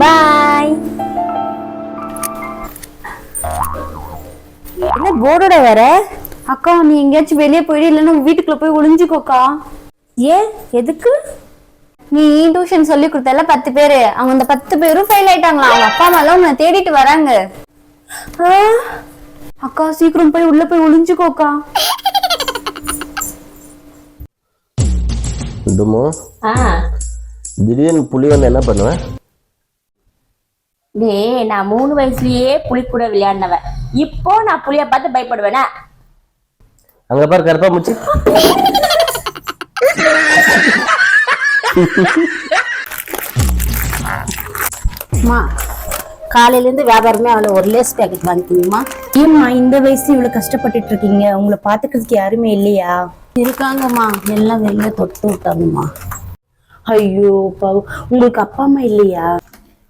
பாய் என்ன போர்டோட வேற அக்கா நீ எங்கேயாச்சும் வெளியே போயிடு இல்லைன்னா வீட்டுக்குள்ள போய் ஒளிஞ்சுக்கோக்கா. ஏன் எதுக்கு? நீ டியூஷன் சொல்லி கொடுத்தல பத்து பேரு. அவங்க அந்த பத்து பேரும் ஃபெயில் ஆயிட்டாங்களா அவங்க அப்பா அம்மா எல்லாம் உன்னை தேடிட்டு வராங்க. அக்கா சீக்கிரம் போய் உள்ள போய் ஒளிஞ்சுக்கோக்கா. திடீர்னு புலி வந்து என்ன பண்ணுவேன் டேய் நான் மூணு வயசுலயே புலி கூட விளையாடினவன். இப்போ நான் புலிய பார்த்து பயப்படுவேனா? அங்க பாரு கருப்பா முச்சு. அம்மா காலையிலேருந்து வியாபாரமே அவளை ஒரு லேஸ் பேக்கெட் வாங்கிக்கணுமா ஏம்மா இந்த வயசுல இவ்வளவு கஷ்டப்பட்டுட்டு இருக்கீங்க? உங்களை பாத்துக்கிறதுக்கு யாருமே இல்லையா? இருக்காங்கம்மா. எல்லாம் வெளில தொட்டு விட்டாங்கம்மா. ஐயோ பாவம். உங்களுக்கு அப்பா அம்மா இல்லையா?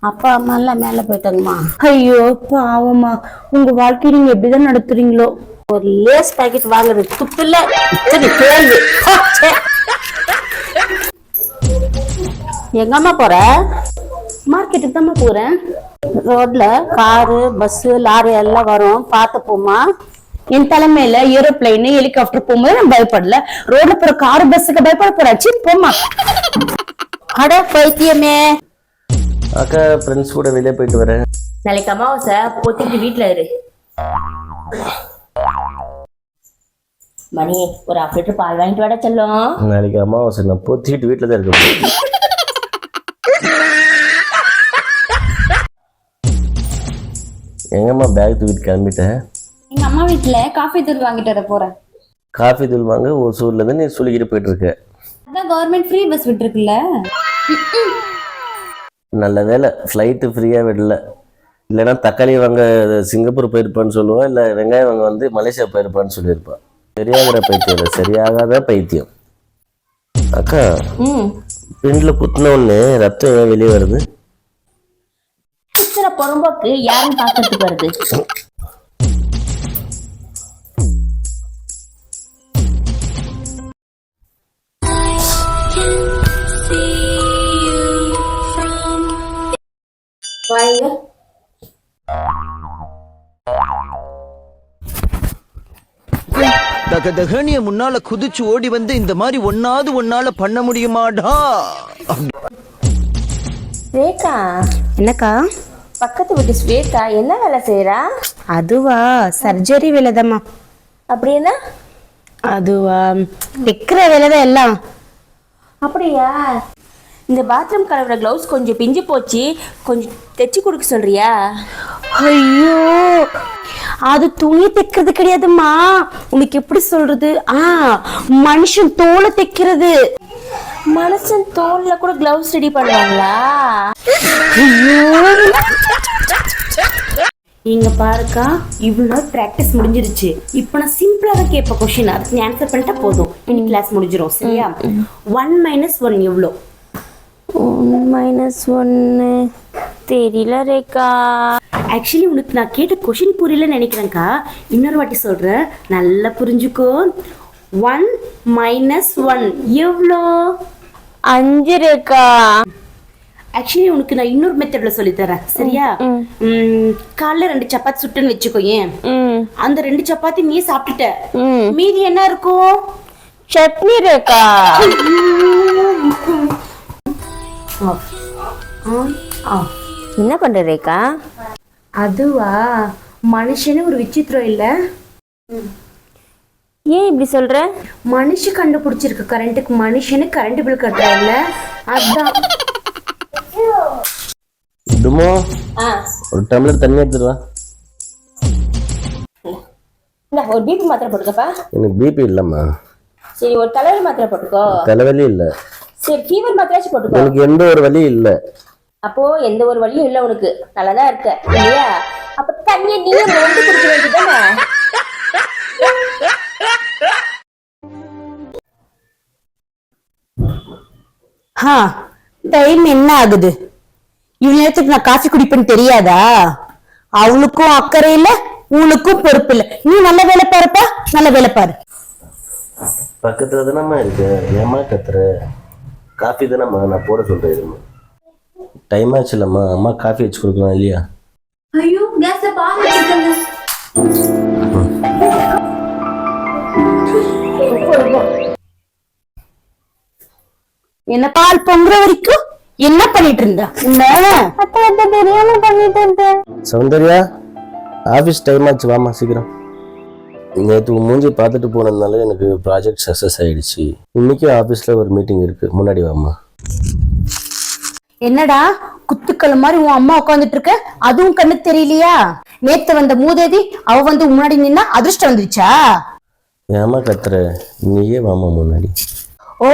அப்பா அம்மா எல்லாம் மேலே போயிட்டாங்கம்மா. ஐயோ பாவம்மா. உங்க வாழ்க்கைய நீங்க எப்படிதான் நடத்துறீங்களோ? ஒரு லேஸ் பேக்கெட் வாங்குறது துப்பு இல்ல இத்தனை கேள்வி ஹோ, ச்சே. எங்கம்மா போற? மார்க்கெட்டுக்கு தாம்மா போறேன். ரோட்ல காரு பஸ் லாரி எல்லாம் வரும். பார்த்து போமா என் தலைமையில ஏரோப்ளைன் ஹெலிகாப்டர் போகும்போது நான் பயப்படல. ரோட்ல போற கார் பஸ்ஸுக்கு பயப்பட போறாச்சு. போமா அட பைத்தியமே. அக்கா ஃப்ரெண்ட்ஸ் கூட வெளியே போயிட்டு வரேன். நாளைக்கு அமாவாசை பொத்திட்டு வீட்டுல இரு. மணி ஒரு ஆஃப் லிட்டர் பால் வாங்கிட்டு வாடா செல்லம். நாளைக்கு அமாவாசை நான் பொத்திட்டு வீட்டில் தான் இருக்க எங்கம்மா பேக் தூக்கிட்டு கிளம்பிட்டேன் எங்க அம்மா வீட்டுல காஃபி தூள் வாங்கிட்டு வர போறேன். காஃபி தூள் வாங்க ஒசூர்ல இருந்து நீ சொல்லிக்கிட்டு போயிட்டு இருக்க. அதான் கவர்மெண்ட் ஃப்ரீ பஸ் விட்டுருக்குல்ல. நல்ல வேலை ஃப்ளைட்டு ஃப்ரீயாக விடல. இல்லைன்னா தக்காளி வாங்க சிங்கப்பூர் போயிருப்பான்னு சொல்லுவான் இல்லை வெங்காயம் வாங்க வந்து மலேசியா போயிருப்பான்னு சொல்லியிருப்பான் சரியாகிற பைத்தியம் இல்லை சரியாகாத பைத்தியம். அக்கா ம். பெண்ணில் குத்தின உடனே ரத்தம் ஏன் வெளியே வருது? சித்திர பொறம்போக்கு யாருன்னு பாக்கிறதுக்கு வருது? வாங்க. தகதகனிய முன்னால குதிச்சு ஓடி வந்து இந்த மாதிரி ஒன்னாவது ஒன்னால பண்ண முடியுமாடா? ஸ்வேதா. என்னக்கா? பக்கத்து வீட்டு ஸ்வேதா என்ன வேலை செய்யறா அதுவா சர்ஜரி வேலைதாம்மா. அப்படின்னா? அதுவா வைக்கிற வேலைதான் எல்லாம். அப்படியா? இந்த பாத்ரூம் கழுவுற க்ளவுஸ் கொஞ்சம் பிஞ்சு போச்சு. கொஞ்சம் தைச்சு கொடுக்க சொல்றியா? ஐயோ அது துணி தைக்கிறது கிடையாதும்மா. உனக்கு எப்படி சொல்றது? ஆ மனுஷன் தோலை தைக்கிறது. மனுஷன் தோல்ல கூட க்ளவுஸ் ரெடி பண்ணுவாங்களா? இங்க பாருக்கா இவ்வளோ ப்ராக்டிஸ் முடிஞ்சிருச்சு. இப்போ நான் சிம்பிளா தான் கேட்பேன் கொஷின் அதுக்கு ஆன்சர் பண்ணிட்டா போதும். இன்னைக்கு கிளாஸ் முடிஞ்சிரும் சரியா? ஒன் மைனஸ் ஒன் எவ்வளோ மைனஸ் ஒன்னு. தெரியல ரேகா. ஆக்சுவலி உனக்கு நான் கேட்ட கொஷின் புரியலன்னு நினைக்கிறேன்க்கா. இன்னொரு வாட்டி சொல்றேன் நல்லா புரிஞ்சுக்கோ. ஒன் மைனஸ் ஒன் எவ்வளோ அஞ்சு ரேகா. ஆக்சுவலி உனக்கு நான் இன்னொரு மெத்தட்ல சொல்லி தரேன். சரியா? காலைல ரெண்டு சப்பாத்தி சுட்டுன்னு வச்சுக்கோ ஏன் அந்த ரெண்டு சப்பாத்தி நீ சாப்பிட்டுட்ட. மீதி என்ன இருக்கும் சட்னி ரேகா என்ன பண்ற ரேகா? அதுவா? மனுஷனே ஒரு விசித்திரம் இல்ல? ஏன் இப்படி சொல்ற? மனுஷ கண்டுபிடிச்சிருக்க கரண்ட்டுக்கு. மனுஷனு கரண்ட் பில் கட்டுறா இல்ல அதான் டுமோ ஒரு டம்ளர் தண்ணி எடுத்துட்டு வா. ஒரு பிபி மாத்திரை போட்டுக்கப்பா எனக்கு பிபி இல்லைம்மா. சரி ஒரு தலைவலி மாத்திரை போட்டுக்கோ. தலைவலி இல்லை. சரி ஃபீவர் மாத்திரையாச்சும் போட்டுக்கோ. எனக்கு எந்த ஒரு வலியும் இல்லை. அப்போ எந்த ஒரு வழியும் இல்லை உனக்கு. நல்லாதான் இருக்க இல்லையா? அப்ப தண்ணியை நீயே மொண்டு குடிக்க வேண்டியதானே ஹா டைம் என்ன ஆகுது? இவ்வளவு நேரத்துக்கு நான் காஃபி குடிப்பேன்னு தெரியாதா? அவளுக்கும் அக்கறை இல்ல உனக்கும் பொறுப்பு இல்ல. நீ நல்ல வேலை பாருப்பா நல்ல வேலை பாரு. பக்கத்துல தானம்மா இருக்கு. ஏமா கத்துற? காஃபி தானம்மா நான் போட இருமா. டைம் ஆச்சு இல்லம்மா. அம்மா காஃபி வச்சு கொடுக்கலாம் இல்லையா? ஐயோ கேஸ்ல பால் வச்சிருக்கேங்க. என்ன பால் பொங்குற வரைக்கும் என்ன பண்ணிட்டு இருந்தா? அத்தை அத்தை தெரியாம பண்ணிட்டு இருந்தேன். சௌந்தர்யா ஆஃபீஸ் டைம் ஆச்சு. வாமா சீக்கிரம். நேற்று மூஞ்சி பார்த்துட்டு போனதுனால எனக்கு ப்ராஜெக்ட் சக்ஸஸ் ஆயிடுச்சு. இன்னைக்கும் ஆஃபீஸில் ஒரு மீட்டிங் இருக்கு. முன்னாடி வாமா என்னடா? குத்துக்கள் மாதிரி உன் அம்மா உட்காந்துட்டு இருக்க? அதுவும் கண்ணுக்கு தெரியலையா? நேத்து வந்த மூதேவி அவ வந்து முன்னாடி நின்னா அதிர்ஷ்டம் வந்துருச்சா? ஏமா கத்துற? நீயே வாமா முன்னாடி. ஓ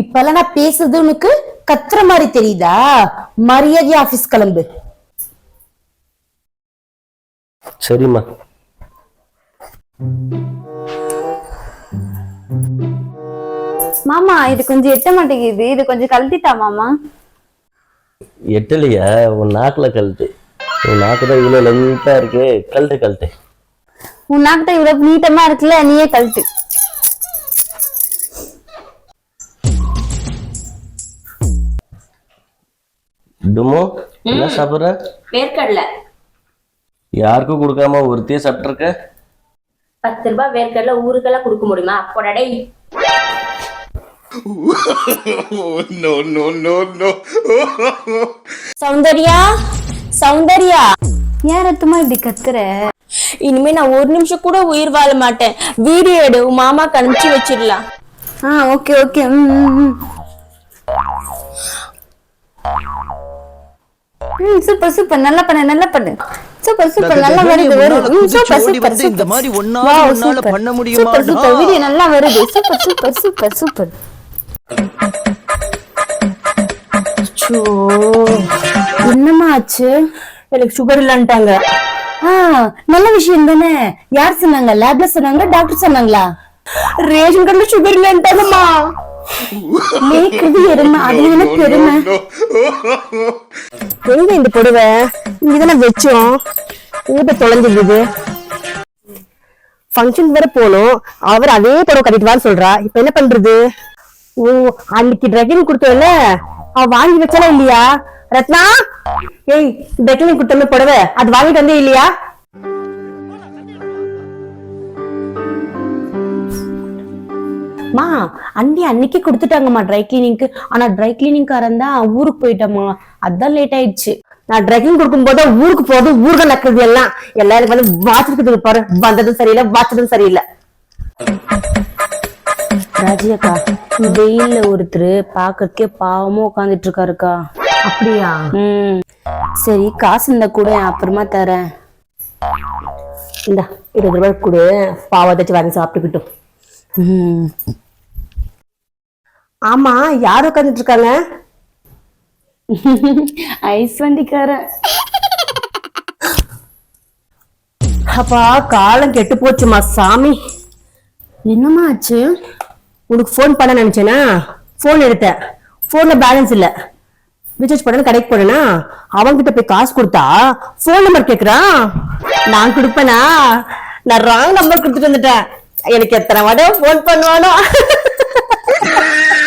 இப்பெல்லாம் நான் பேசுறது உனக்கு கத்துற மாதிரி தெரியுதா? மரியாதை ஆபீஸ் கிளம்பு. சரிம்மா. மாமா இது கொஞ்சம் எட்ட மாட்டேங்குது. இது கொஞ்சம் கழட்டிட்டா மாமா? எட்டலையா? உன் நாக்கில் கழட்டு. உன் நாக்கு தான் இவ்வளோ லென்த்தாக இருக்கு. கழட்டு கழட்டு. உன் நாக்கிட்ட இவ்வளவு நீட்டமா இருக்குல்ல நீயே கழட்டு. டுமோ என்ன சாப்பிட்ற? வேர்க்கடலை. யாருக்கும் கொடுக்காம ஒருத்தையே சாப்பிட்ருக்க? பத்து ரூபாய் வேர்க்கடலை ஊருக்கெல்லாம் கொடுக்க முடியுமா? போடாடே. சௌந்தர்யா சௌந்தர்யா. ஏன் ரத்தமா இப்படி கத்துற? இனிமே நான் ஒரு நிமிஷம் கூட உயிர் வாழ மாட்டேன். வீடியோ எடு மாமாக்கு அனுப்பிச்சு வச்சிடலாம். ஆ ஓகே ஓகே ம் சூப்பர் சூப்பர். நல்லா பண்ணு நல்லா பண்ணு. Super super. நல்லா வருது வருது. ம் சூப்பர் ஓடி சூப்பர் வந்து இந்த சூப்பர். மாதிரி ஒண்ணாவது வாவ், ஒண்ணால சூப்பர். பண்ண முடியுமா? Super super. வீடியோ நல்லா வருது. Super super super super. அச்சோ, என்னம்மா ஆச்சு? எனக்கு சுகர் இல்லன்ட்டாங்க. நல்ல விஷயம் தானே. யார் சொன்னாங்க? லேப்ல சொன்னாங்க டாக்டர் சொன்னாங்களா? ரேஷன் கார்டுல சுகர் இல்லன்ட்டாங்கம்மா. மேய்க்கிறது எருமை. அது என்ன பெருமை? எங்க இந்த புடவை? இங்கதானே வச்சோம். எங்கிட்ட தொலைஞ்சிருக்குது. ஃபங்க்ஷன் வேற போகணும் அவர் அதே புடவை கட்டிட்டு வான்னு சொல்றா. இப்ப என்ன பண்றது? ஓ அன்னைக்கு ட்ரெக்கிங் கொடுத்தோம்ல அவ வாங்கி வச்சாலும் இல்லையா? ரத்னா? ஏய் ட்ரெக்கிங் கொடுத்தோம்ல புடவை அது வாங்கிட்டு வந்தே இல்லையா? மா அண்ணி அன்னைக்கு கொடுத்துட்டாங்கம்மா ட்ரை கிளீனிங்க்கு ஆனா ட்ரை கிளீனிங்காரன் தான் ஊருக்கு போயிட்டம்மா. அதான் லேட் ஆயிடுச்சு. நான் ட்ரை கிளீனிங் கொடுக்கும் போது ஊருக்கு போறது ஊருக்கு நடக்குது எல்லாம். எல்லாரும் வந்து வாச்சிட்டு பாரு. வந்ததும் சரியில்லை வாச்சதும் சரியில்லை. ராஜி அக்கா வெயில்ல ஒருத்தர் பாக்கறதுக்கே பாவமா உட்காந்துட்டு இருக்காருக்கா. அப்படியா? ம். சரி காசு இருந்தா கூட அப்புறமா தரேன். இந்தா இருபது ரூபாய் கொடு. பாவத்தாச்சும் வாங்கி சாப்பிட்டுக்கிட்டும். ஆமா யார் உட்காந்துட்டு இருக்காங்க ஐஸ் வண்டிக்காரன் அப்பா காலம் கெட்டு போச்சுமா சாமி. என்னம்மா ஆச்சு? உனக்கு ஃபோன் பண்ண நினைச்சேனா? ஃபோன் எடுத்தேன். ஃபோன்ல பேலன்ஸ் இல்ல. ரீசார்ஜ் பண்ண கடைக்கு போனேனா? அவன்கிட்ட போய் காசு கொடுத்தா ஃபோன் நம்பர் கேக்குறான் நான் கொடுப்பேனா? நான் ராங் நம்பர் கொடுத்துட்டு வந்துட்டேன். எனக்கு எத்தனை வடம் போன் பண்ணுவானோ?